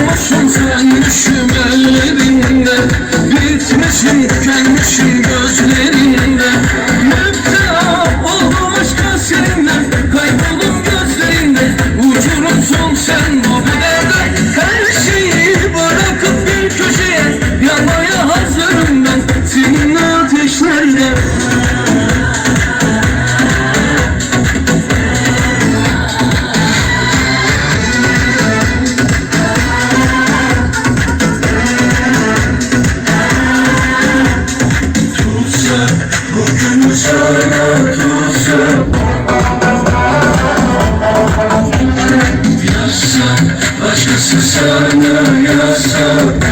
Olmuşum sönmüşüm ellerinde Bitmişim tükenmişim gözlerinde. Müptela oldum aşka senden Kayboldum gözlerinde Uçurum son sende Başkası sana yazsa